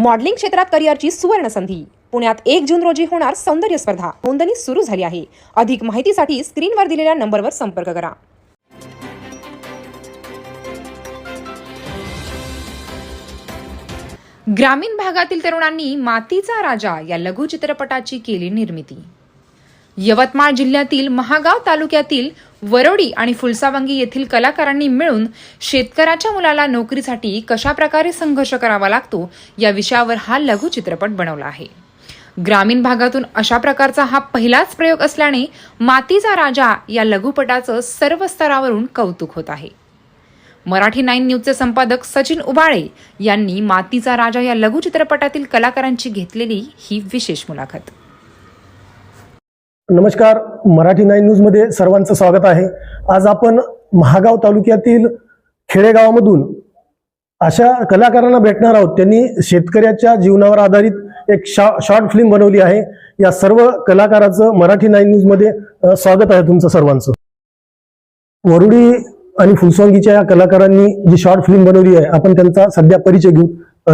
Modelling क्षेत्रात करिअरची सुवर्ण संधी पुण्यात एक जून रोजी होणार सौंदर्य स्पर्धा. नोंदणी सुरू झाली आहे. अधिक माहितीसाठी स्क्रीनवर दिलेल्या नंबरवर संपर्क करा. ग्रामीण भागातील तरुणांनी मातीचा राजा या लघु चित्रपटाची केली निर्मिती. यवतमाळ जिल्ह्यातील महागाव तालुक्यातील वरोडी आणि फुलसावंगी येथील कलाकारांनी मिळून शेतकऱ्याच्या मुलाला नोकरीसाठी कशा प्रकारे संघर्ष करावा लागतो या विषयावर हा लघु चित्रपट बनवला आहे. ग्रामीण भागातून अशा प्रकारचा हा पहिलाच प्रयोग असल्याने मातीचा राजा या लघुपटाचं सर्व स्तरावरून कौतुक होत आहे. मराठी नाईन न्यूजचे संपादक सचिन उबाळे यांनी मातीचा राजा या लघु चित्रपटातील कलाकारांची घेतलेली ही विशेष मुलाखत. नमस्कार मराठी नाईन न्यूजमध्ये सर्वांचं स्वागत आहे. आज आपण महागाव तालुक्यातील खेडेगावामधून अशा कलाकारांना भेटणार आहोत. त्यांनी शेतकऱ्याच्या जीवनावर आधारित एक शॉ शॉर्ट फिल्म बनवली आहे. या सर्व कलाकाराचं मराठी नाईन न्यूजमध्ये स्वागत आहे तुमचं सर्वांचं. वरुडी आणि फुलसोंगीच्या या कलाकारांनी जी शॉर्ट फिल्म बनवली आहे आपण त्यांचा सध्या परिचय घेऊ.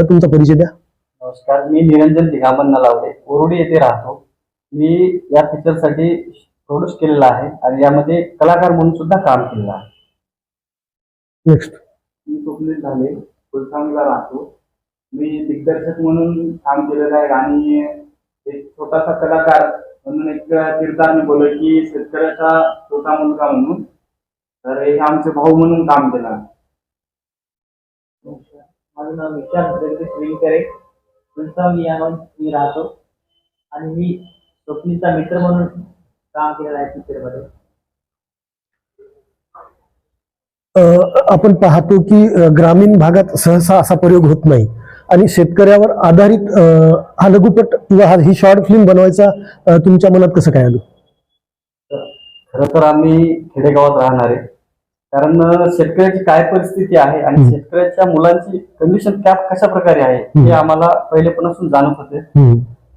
तुमचा परिचय द्या. नमस्कार मी निरंजन दिगांबर नलावडे वरुडी येथे राहतो. मी या पिक्चरसाठी प्रोड्यूस केलेला आहे आणि यामध्ये कलाकार म्हणून सुद्धा काम केलेलं आहे. नेक्स्ट मी स्वप्नील झाले. फुलसांगला राहतो. मी दिग्दर्शक म्हणून काम केलेलं आहे आणि एक छोटासा कलाकार म्हणून एक किरदार मी बोललो की शेतकऱ्याचा छोटा मुलगा म्हणून. तर हे आमचे भाऊ म्हणून काम केलं आहे. माझं नाव विशाल जगदीश विंकरे फुलसावंगी या गावात मी राहतो. आणि मी स्वप्नीचा मित्र म्हणून काम केलेलं आहे पिक्चरमध्ये आपण पाहतो की ग्रामीण भागात सहसा असा प्रयोग होत नाही आणि शेतकऱ्यावर आधारित हा लघुपट किंवा हा ही शॉर्ट फिल्म बनवायचा तुमच्या मनात कसं काय आलं खरं तर आम्ही खेडेगावात राहणारे कारण शेतकऱ्याची काय परिस्थिती आहे आणि. शेतकऱ्याच्या मुलांची कंडिशन त्या कशा प्रकारे आहे. हे आम्हाला पहिलेपणापासून जाणवत होते.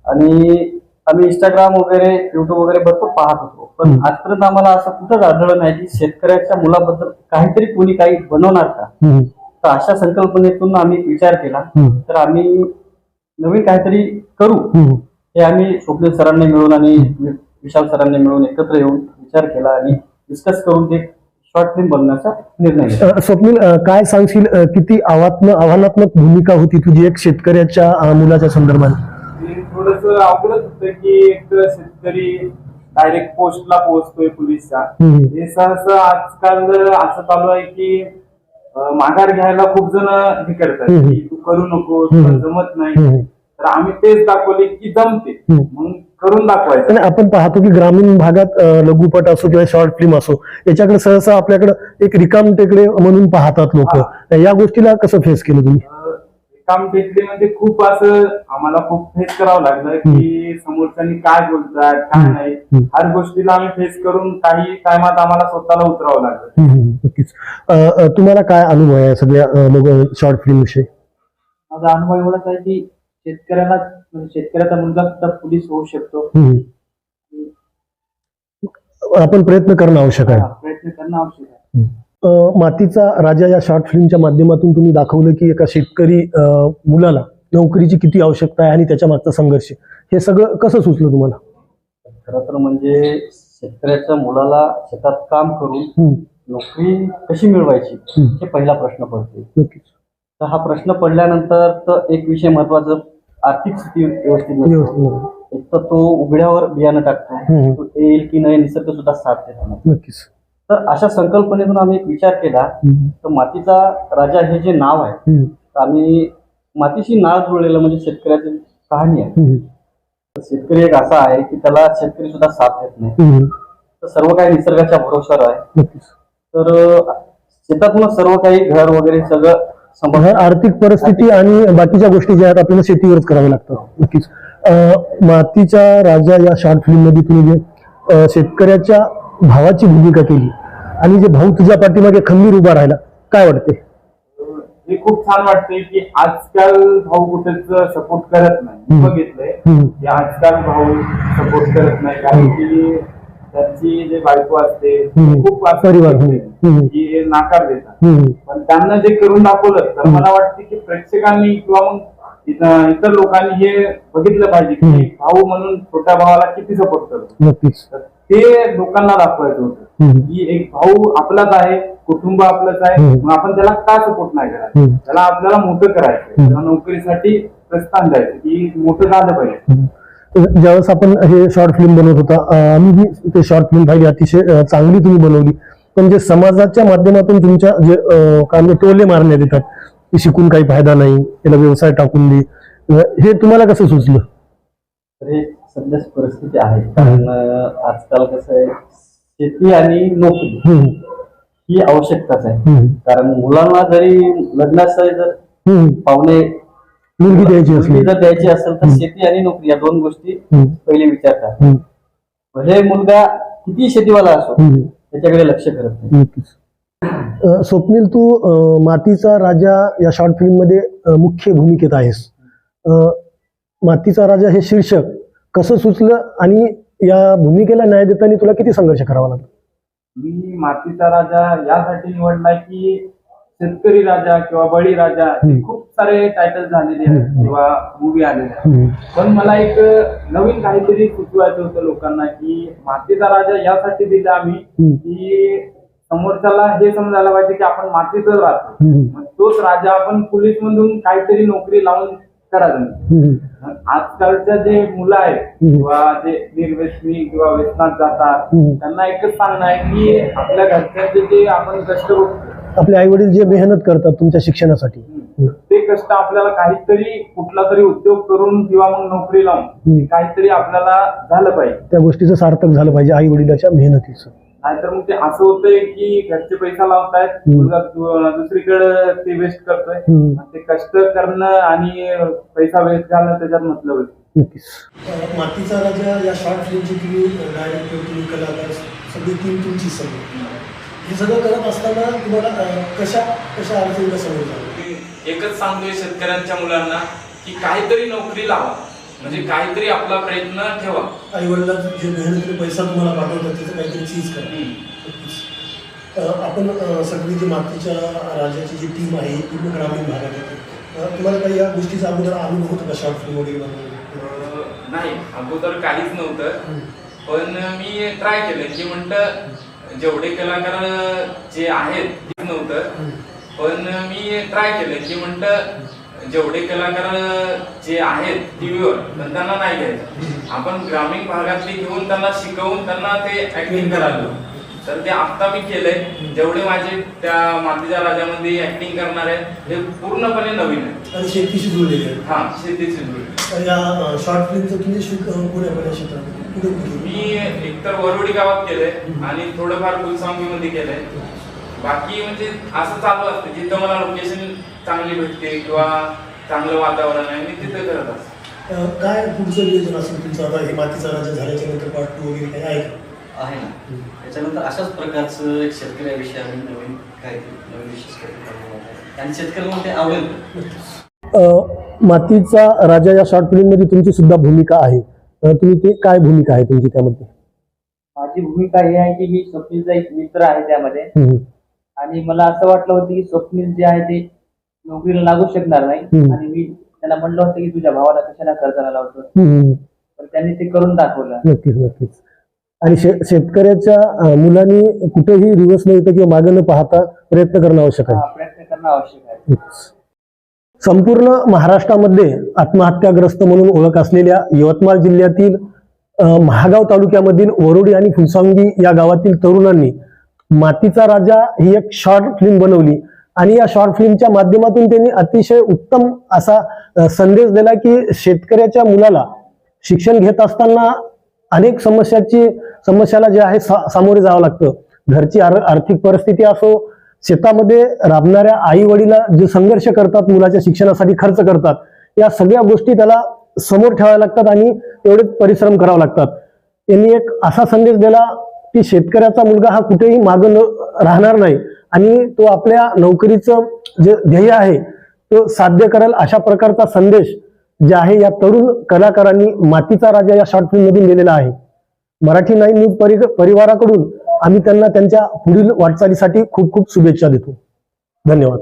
आणि आम्ही इंस्टाग्राम वगैरे युट्यूब वगैरे भरपूर पाहत होतो पण. आजपर्यंत आम्हाला असं कुठंच आढळलं नाही की शेतकऱ्याच्या मुलाबद्दल काहीतरी कोणी काही बनवणार का. तर अशा संकल्पनेतून आम्ही विचार केला. तर आम्ही नवीन काहीतरी करू. हे आम्ही स्वप्नील सरांनी मिळून आणि विशाल सरांनी मिळून एकत्र येऊन विचार केला आणि डिस्कस करून ते शॉर्ट फिल्म बनवण्याचा निर्णय स्वप्नील काय सांगशील किती आव्हानात्मक भूमिका होती तुझी एक शेतकऱ्याच्या मुलाच्या संदर्भात अवघडच होतं की एक शेतकरी डायरेक्ट पोस्टला पोहोचतोय पोलीसच्या. हे सहसा आजकाल असं चालू आहे की माघार घ्यायला खूप जण हे करतात. की तू करू नको जमत नाही. तर आम्ही तेच दाखवले की जमते. म्हणून करून दाखवायचं. आपण पाहतो की ग्रामीण भागात लघुपट असो किंवा शॉर्ट फिल्म असो याच्याकडे सहसा आपल्याकडे एक रिकाम टेकडे म्हणून पाहतात लोक. या गोष्टीला कसं फेस केलं तुम्ही? काम टेकले म्हणजे खूप असं आम्हाला खूप फेस करावं लागलं की समोरच्यांनी काय बोलतात काय नाही. हर गोष्टीला आम्ही फेस करून काही टायमात आम्हाला स्वतःला उतरावं लागलं. नक्कीच. तुम्हाला काय अनुभव आहे सगळ्या शॉर्ट फिल्म विषयी? माझा अनुभव एवढाच आहे की शेतकऱ्याला म्हणजे शेतकऱ्याचा मुलगा सुद्धा पोलीस होऊ शकतो. आपण प्रयत्न करणं आवश्यक आहे. हा, प्रयत्न करणं आवश्यक आहे. मातीचा राजा या शॉर्ट फिल्मच्या माध्यमातून तुम्ही दाखवलं की एका शेतकरी मुलाला नोकरीची किती आवश्यकता आहे आणि त्याच्या मागचा संघर्ष. हे सगळं कसं सुचलं तुम्हाला? खरं तर म्हणजे शेतकऱ्याच्या मुलाला शेतात काम करून नोकरी कशी मिळवायची. हे पहिला प्रश्न पडतो तर हा प्रश्न पडल्यानंतर तर एक विषय महत्त्वाचा आर्थिक स्थिती व्यवस्थित. एक तर तो उघड्यावर बियाणं टाकतो. तो येईल की नाही निसर्ग सुद्धा साथ देत नक्कीच. तर अशा संकल्पनेतून आम्ही एक विचार केला तर मातीचा राजा हे जे नाव आहे तर आम्ही मातीशी नाळ जुळलेलं म्हणजे शेतकऱ्याची कहाणी आहे. शेतकरी एक असा आहे की त्याला शेतकरी सुद्धा साथ देत नाही. तर सर्व काही निसर्गाच्या भरोशावर आहे. नक्कीच. तर अं, शेतातूनच सर्व काही घर वगैरे सगळं हा, आर्थिक परिस्थिती आणि बाकीच्या गोष्टी ज्या आहेत आपल्याला शेतीवरच कराव्या लागतात. नक्कीच. अ, मातीच्या राजा या शॉर्ट फिल्ममध्ये तुम्ही जे शेतकऱ्याच्या भावाची भूमिका केली. आणि जे भाऊ तुझ्या पाठीमागे खंबीर उभा राहिला काय वाटते? हे खूप छान वाटतंय की आजकाल भाऊ कुठेच सपोर्ट करत नाही. बघितलंय की आजकाल भाऊ सपोर्ट करत नाही. कारण की त्यांची जे बायको असते. खूप. की हे नाकार देतात. पण त्यांना जे करून दाखवलं तर मला वाटतं की प्रेक्षकांनी किंवा मग इतर लोकांनी हे बघितलं पाहिजे. की भाऊ म्हणून छोट्या भावाला किती सपोर्ट करतो. नक्कीच. तर ते लोकांना दाखवायचं होतं. की एक भाऊ आपलाच आहे कुटुंब आपलंच आहे. मग आपण त्याला का सपोर्ट नाही करायचं. त्याला आपल्याला मोठं करायचं. त्याला नोकरीसाठी प्रस्थान द्यायचं की मोठं झालं पाहिजे ज्यावेळेस आपण हे शॉर्ट फिल्म बनवत होता आम्ही ही ते शॉर्ट फिल्म पाहिली अतिशय चांगली तुम्ही बनवली पण जे समाजाच्या माध्यमातून तुमच्या जे काय म्हणतात, टोले मारण्यात येतात की शिकून काही फायदा नाही त्याला व्यवसाय टाकून दे हे तुम्हाला कसं सुचलं सध्याच परिस्थिती आहे. कारण आजकाल कसं आहे शेती आणि नोकरी ही आवश्यकताच आहे. कारण मुलांना जरी लग्नाचं जर. पाहुणे मुलगी द्यायची असली. जर द्यायची असेल तर. शेती आणि नोकरी या दोन गोष्टी पहिले विचारतात. भले मुलगा किती शेतीवाला असो. त्याच्याकडे लक्ष करत नाही. स्वप्नील तू मातीचा राजा या शॉर्ट फिल्ममध्ये मुख्य भूमिकेत आहेस. मातीचा राजा हे शीर्षक. कसं सुचलं आणि या भूमिकेला न्याय देताना तुला किती संघर्ष करावा लागला मी मातीचा राजा यासाठी निवडलाय की शेतकरी राजा किंवा बळी राजा हे. खूप सारे टायटल झालेले आहेत. किंवा मूवी आलेले आहेत पण मला एक नवीन काहीतरी सुचवायचं होतं लोकांना की मातीचा राजा यासाठी दिला आम्ही. की समोरच्याला हे समजायला पाहिजे की आपण मातीतच राहतो तोच राजा आपण पोलीस मधून काहीतरी नोकरी लावून हम्म, मग आजकालच्या जे मुलं आहेत. किंवा जे निर्व्यसनी किंवा व्यसनात जातात. त्यांना एकच सांगणं आहे की आपल्या घरच्यांचे जे आपण कष्ट आपले आई वडील जे मेहनत करतात तुमच्या शिक्षणासाठी ते कष्ट आपल्याला काहीतरी कुठला तरी उद्योग करून किंवा मग नोकरी लावून. काहीतरी आपल्याला झालं पाहिजे त्या गोष्टीचं सार्थक झालं पाहिजे आई वडिलाच्या मेहनतीचं नाहीतर मग ते असं होतंय की घरचे पैसा लावतायत हम्म. मुलगा दु- दुसरीकडे ते वेस्ट करतोय. हम्म. ते कष्ट करणं आणि पैसा वेस्ट घालणं त्याच्यात मतलब आहे. नक्कीच. मातीचा राजा या शॉर्ट फिल्मची तुम्ही डायरेक्टर तुम्ही कलाकार सगळी टीम तुमची सगळी हे सगळं करत असताना तुम्हाला अं, कशा कशा अडचणीला समोर जावं? मी एकच सांगतोय शेतकऱ्यांच्या मुलांना की काहीतरी नोकरी लावा. म्हणजे काहीतरी आपला प्रयत्न ठेवा. आई वडिलांचा जे मेहनतीने पैसा तुम्हाला पाठवतात त्याचं काहीतरी चीज करा. आपण सगळी जी मातीच्या राजाची जी टीम आहे पूर्ण ग्रामीण भागात येते. तुम्हाला काही या गोष्टीचा अगोदर अनुभव होतो का? शॉर्ट फिल्म वगैरे नाही अगोदर काहीच नव्हतं. पण मी ट्राय केलं. की म्हटलं जेवढे कलाकार जे आहेत तेच नव्हतं. पण मी ट्राय केलं. की म्हटलं जेवढे कलाकार जे आहेत टीव्हीवर पण त्यांना नाही घ्यायचं. आपण ग्रामीण भागातली घेऊन त्यांना शिकवून त्यांना ते ऍक्टिंग करायला तर ते आता मी केलंय. जेवढे माझे त्या मातीच्या राजामध्ये ऍक्टिंग करणार आहेत हे पूर्णपणे नवीन आहे आणि शेतीशी जुळलेली आहे. हा शेतीची जुळली या शॉर्ट फिल्मचं तुम्ही शूट क्षेत्रामध्ये मी एकतर वरवडी गावात केलंय आणि थोडंफार फुलसावंगी मध्ये केलंय. बाकी म्हणजे असं चालू असतं. जिथं मला लोकेशन चांगली भेटते किंवा चांगलं वातावरण आहे मी तिथं करत असतो. काय पुढचं नियोजन असेल तुमचं? आता हे मातीचा राजा झाल्याच्यानंतर पार्ट टू वगैरे काही आहे का? आहे ना. त्याच्यानंतर अशाच प्रकारचं एक शेतकऱ्याविषयी आम्ही नवीन काहीतरी नवीन विशेष काहीतरी. आणि शेतकऱ्यांना ते आवडेल अं, मातीचा राजा या शॉर्ट फिल्ममध्ये तुमची सुद्धा भूमिका आहे. तुम्ही ते काय भूमिका आहे तुमची त्यामध्ये? माझी भूमिका ही आहे की मी स्वप्नीलचा एक मित्र आहे त्यामध्ये. आणि मला असं वाटलं होतं की स्वप्नील जे आहे ते नोकरीला लागू शकणार नाही. हम्म. आणि मी त्याला म्हणलं होतं की तुझ्या भावाला कशाला कर्जाला लावतो हम्म. पण त्यांनी ते करून दाखवलं. नक्कीच नक्कीच. आणि शे शेतकऱ्याच्या अं, मुलांनी कुठेही रिवर्स न येतं किंवा मागे न पाहता प्रयत्न करणं आवश्यक आहे. हा, प्रयत्न करणं आवश्यक आहे. संपूर्ण महाराष्ट्रामध्ये आत्महत्याग्रस्त म्हणून ओळख असलेल्या यवतमाळ जिल्ह्यातील अं, महागाव तालुक्यामधील वरोडी आणि फुलसांगी या गावातील तरुणांनी मातीचा राजा ही एक शॉर्ट फिल्म बनवली. आणि या शॉर्ट फिल्मच्या माध्यमातून त्यांनी अतिशय उत्तम असा संदेश दिला की शेतकऱ्याच्या मुलाला शिक्षण घेत असताना अनेक समस्याची समस्याला जे आहे सा- सामोरे जावं लागतं. घरची आर- आर्थिक परिस्थिती असो शेतामध्ये राबणाऱ्या आई वडीला जे संघर्ष करतात मुलाच्या शिक्षणासाठी खर्च करतात या सगळ्या गोष्टी त्याला समोर ठेवाव्या लागतात आणि तेवढेच परिश्रम करावे लागतात. त्यांनी एक असा संदेश दिला की शेतकऱ्याचा मुलगा हा कुठेही मागं न राहणार नाही आणि तो आपल्या नोकरीचं जे ध्येय आहे तो साध्य करेल अशा प्रकारचा संदेश जे आहे या तरुण कलाकारांनी मातीचा राजा या शॉर्ट फिल्म मधून दिलेला आहे. मराठी नाईन न्यूज परि परिवाराकडून आम्ही त्यांना त्यांच्या पुढील वाटचालीसाठी खूप खूप शुभेच्छा देतो. धन्यवाद.